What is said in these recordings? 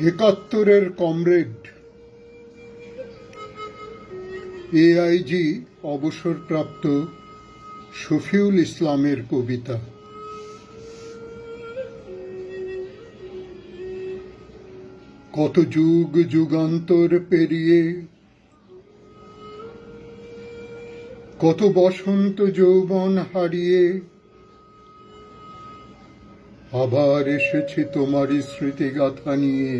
একাত্তরের comrade. AIG অবসরপ্রাপ্ত শফিউল ইসলামের কবিতা। কত যুগ যুগান্তর পেরিয়ে, কত বসন্ত যৌবন হারিয়ে আবার এসেছি তোমারই স্মৃতিগাথা নিয়ে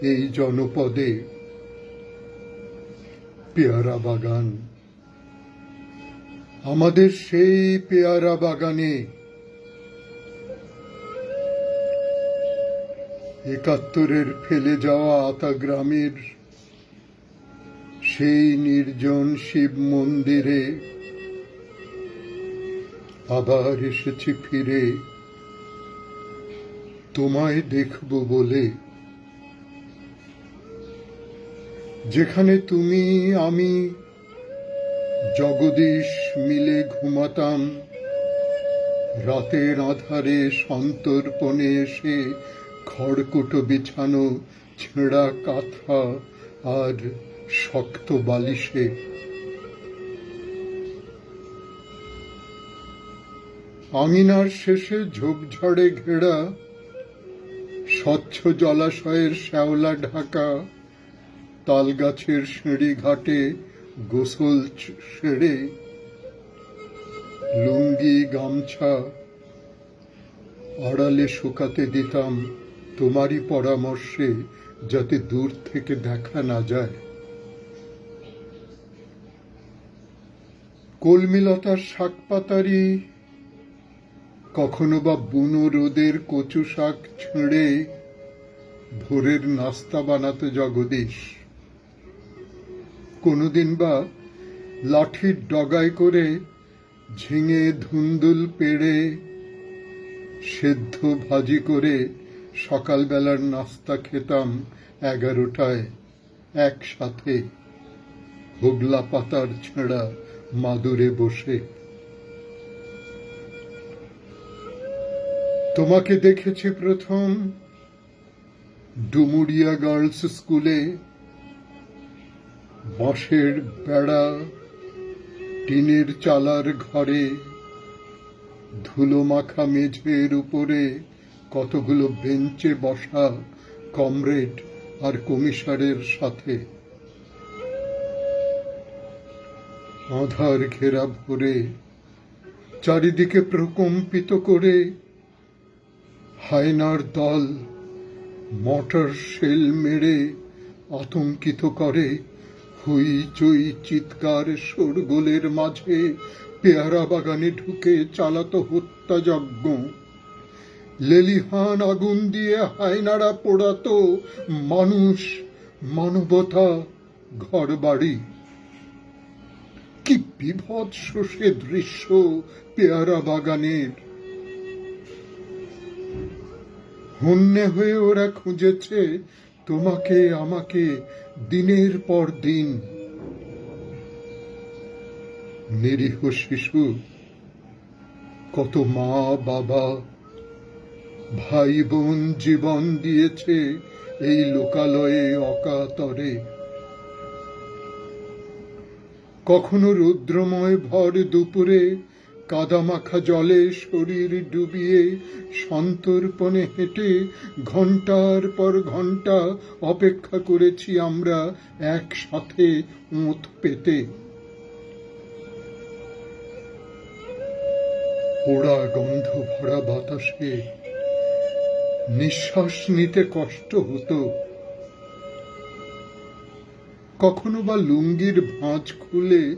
এই জনপদে। পেয়ারা বাগান। আমাদের সেই পেয়ারা বাগানে একাত্তরের ফেলে যাওয়া আতা গ্রামের সেই নির্জন শিব মন্দিরে আবার এসেছি ফিরে তোমায় দেখব বলে। যেখানে তুমি, আমি, জগদীশ মিলে ঘুমাতাম। রাতের আধারে সন্তর্পণে এসে খড়কুটো বিছানো, ছেঁড়া কাঁথা আর শক্ত বালিশে। আঙিনার শেষে ঝোপঝাড়ে ঘেরা স্বচ্ছ জলাশয়ের শ্যাওলা ঢাকা তাল গাছের সিঁড়ি ঘাটে গোসল সেরে, লুঙ্গি, গামছা আড়ালে শুকাতে দিতাম তোমারই পরামর্শে যাতে দূর থেকে দেখা না যায়। কলমিলতার শাকপাতারি কখনো বা বুনো রোদের কচু শাক ছেড়ে ভোরের নাস্তা বানাতো জগদীশ। কোনোদিন বা লাঠির ডগায় করে ঝিঙে ধুন্দুল পেড়ে সেদ্ধ ভাজি করে সকালবেলার নাস্তা খেতাম এগারোটায় একসাথে। হোগলা পাতার ছেঁড়া মাদুরে বসে। তোমাকে দেখেছি প্রথম ডুমুরিয়া গার্লস স্কুলে বাঁশের বেড়া, টিনের চালার ঘরে ধুলো মাখা মেঝের উপরে কতগুলো বেঞ্চে বসা কমরেড আর কমিশারের সাথে। আধার ঘেরা ভরে চারিদিকে প্রকম্পিত করে হায়নার দল মটর শেল মেরে আতঙ্কিত করে, হইচই চিৎকার শোরগোলের মাঝে পেয়ারা বাগানে ঢুকে চালাতো হত্যাযজ্ঞ। লেলিহান আগুন দিয়ে হায়নারা পোড়াতো মানুষ, মানবতা ঘর বাড়ি কি বিভৎস সে দৃশ্য পেয়ারা বাগানের। হন্যে হয়ে ওরা খুঁজেছে, তোমাকে, আমাকে, দিনের পর দিন। নিরীহ শিশু, কত মা, বাবা ভাই বোন জীবন দিয়েছে এই লোকালয়ে অকাতরে। কখনো রুদ্রময় ভর দুপুরে কাদামাখা জলে শরীর ডুবিয়ে সন্তর্পণে হেঁটে ঘণ্টার পর ঘণ্টা অপেক্ষা করেছি আমরা একসাথে ওঁত পেতে। পোড়া গন্ধ ভরা বাতাসে নিঃশ্বাস নিতে কষ্ট হতো। কখনো বা লুঙ্গির ভাঁজ খুলে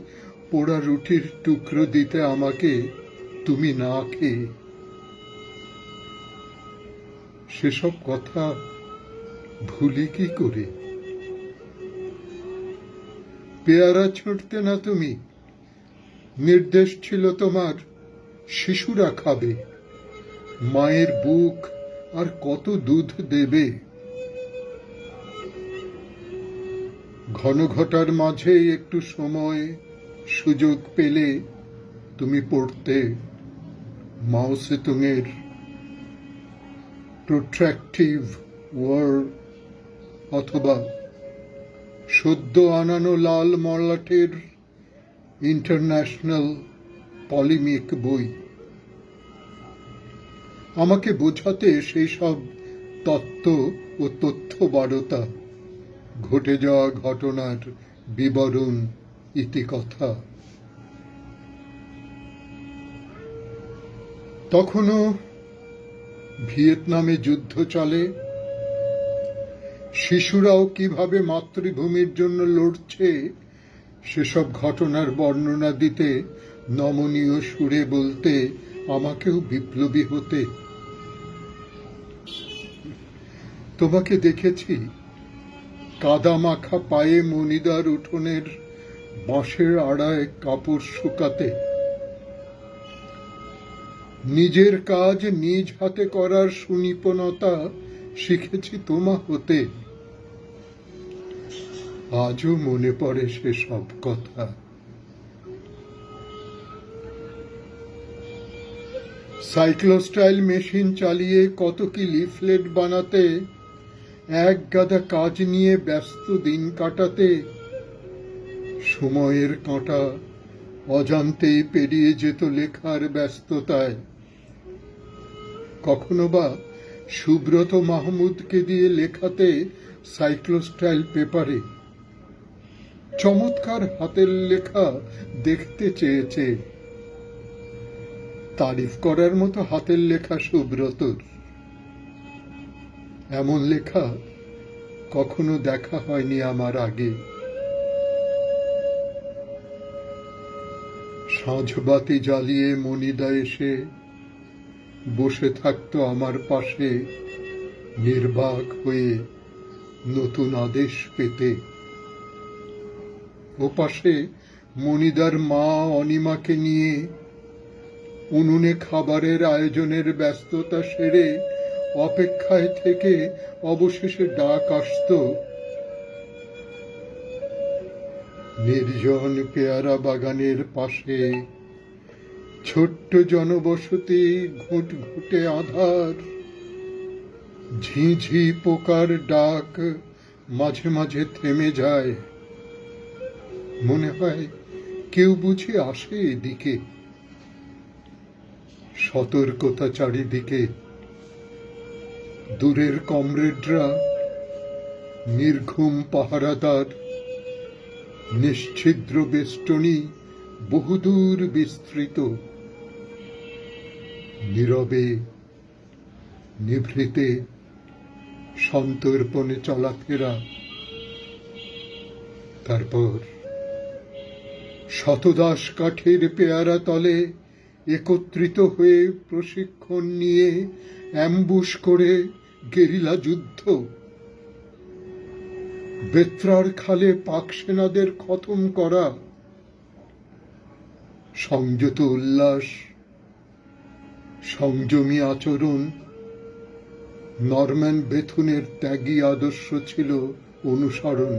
পোড়া রুটির টুকরো দিতে আমাকে তুমি না খেয়ে। সেসব কথা ভুলি কি করে? পেয়ারা ছুটতে না তুমি? নির্দেশ ছিল তোমার, শিশুরা খাবে। মায়ের বুক আর কত দুধ দেবে? ঘন ঘটার মাঝে একটু সময় সুযোগ পেলে তুমি পড়তে। মাও সেতুংয়ের প্রোট্রাকটিভ ওয়ার অথবা সদ্য আনানো লাল মলাটের ইন্টারন্যাশনাল পলিমিক বই। আমাকে বোঝাতে সেই সব তত্ত্ব ও তথ্য বারতা ঘটে যাওয়া ঘটনার বিবরণ ইতিকথা তখনও ভিয়েতনামে যুদ্ধ চলে। শিশুরাও কীভাবে মাতৃভূমির জন্য লড়ছে, সেসব ঘটনার বর্ণনা দিতে নমনীয় সুরে বলতে আমাকেও বিপ্লবী হতে। তোমাকে দেখেছি কাদা মাখা পায়ে মনিদার উঠোনের বাঁশের আড়ায় কাপড় শুকাতে। নিজের কাজ নিজ হাতে করার সুনিপুণতা শিখেছি তোমা হতে। আজও মনে পড়ে সেসব কথা। সাইক্লোস্টাইল মেশিন চালিয়ে কত কি লিফলেট বানাতে, এক গাদা কাজ নিয়ে ব্যস্ত দিন কাটাতে সময়ের কাঁটা অজান্তেই পেরিয়ে যেত লেখার ব্যস্ততায়। কখনো বা সুব্রত মাহমুদকে দিয়ে লেখাতে সাইক্লোস্টাইল পেপারে। চমৎকার হাতের লেখা দেখতে চেয়েছে। তারিফ করার মতো হাতের লেখা সুব্রতর। এমন লেখা কখনো দেখা হয়নি আমার আগে। সাঁঝবাতি জ্বালিয়ে মনিদা এসে বসে থাকতো আমার পাশে, নির্বাক হয়ে নতুন আদেশ পেতে। ও পাশে মনিদার মা অনিমাকে নিয়ে উনুনে খাবারের আয়োজনের ব্যস্ততা সেরে অপেক্ষায় থেকে অবশেষে ডাক আসতো নির্জন পেয়ারা বাগানের পাশে ছোট্ট জনবসতি ঘুট ঘুটে আধার। ঝিঝি পোকার ডাক মাঝে মাঝে থেমে যায়। মনে হয় কেউ বুঝে আসে এদিকে। সতর্কতা চারিদিকে। দূরের কমরেডরা নির্ঘুম পাহারাদার। নিশ্ছিদ্র বেষ্টনী বহুদূর বিস্তৃত। নীরবে, নিভৃতে সন্তর্পণে চলাফেরা তারপর শতদাস কাঠের পেয়ারা তলে একত্রিত হয়ে প্রশিক্ষণ নিয়ে অ্যাম্বুশ করে গেরিলা যুদ্ধ বেত্রার খালে পাক সেনাদের খতম করা। সংযত উল্লাস, সংযমী আচরণ, নরম্যান বেথুনের ত্যাগী আদর্শ ছিল অনুসরণ।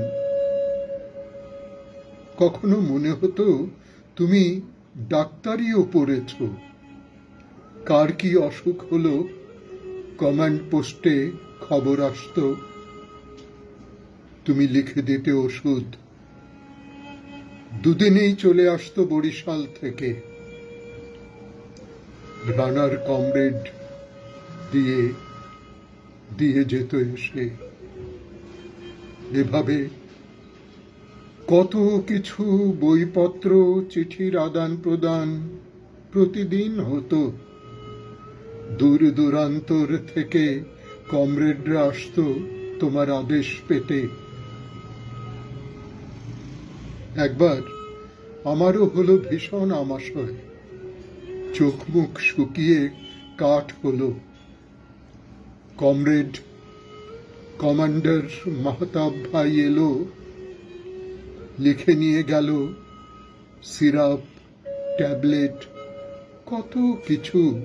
কখনো মনে হতো, তুমি ডাক্তারিও পড়েছ। কার কি অসুখ হলো? কমান্ড পোস্টে খবর আসতো। তুমি লিখে দিতে ওষুধ। দুদিনেই চলে আসতো বরিশাল থেকে। রানার কমরেড দিয়ে দিয়ে যেত এসে। এভাবে কত কিছু বইপত্র, চিঠির আদান প্রদান প্রতিদিন হতো। দূর দূরান্তর থেকে কমরেডরা আসতো তোমার আদেশ পেতে। একবার আমারও হলো ভীষণ আমাশয়। চোখ মুখ শুকিয়ে কাঠ হলো। কমরেড কমান্ডার মাহতাব ভাই এলো। লিখে নিয়ে গেল, সিরাপ, ট্যাবলেট, কত কিছু।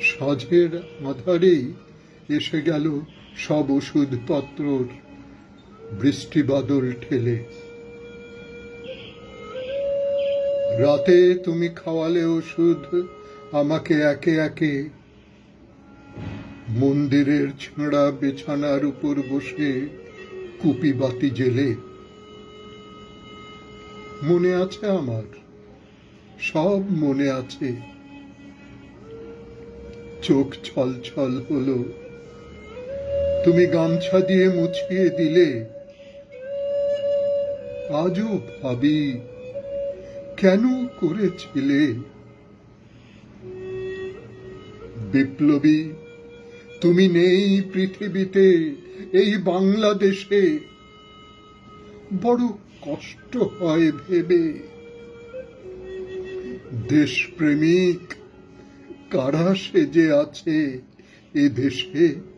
সাজের আধারেই এসে গেল সব ওষুধপত্রর বৃষ্টি বাদল ঠেলে। রাতে তুমি খাওয়ালে ওষুধ আমাকে একে একে। মন্দিরের ছেঁড়া বিছানার উপর বসে কুপি বাতি জেলে। মনে আছে আমার? সব মনে আছে। চোখ ছল ছল হলো। তুমি গামছা দিয়ে মুছিয়ে দিলে। আজও ভাবি, কেন করেছিলে? বিপ্লবী, তুমি নেই পৃথিবীতে, এই বাংলাদেশে। বড় কষ্ট হয় ভেবে। দেশপ্রেমিক, কারা সেজে আছে এ দেশে?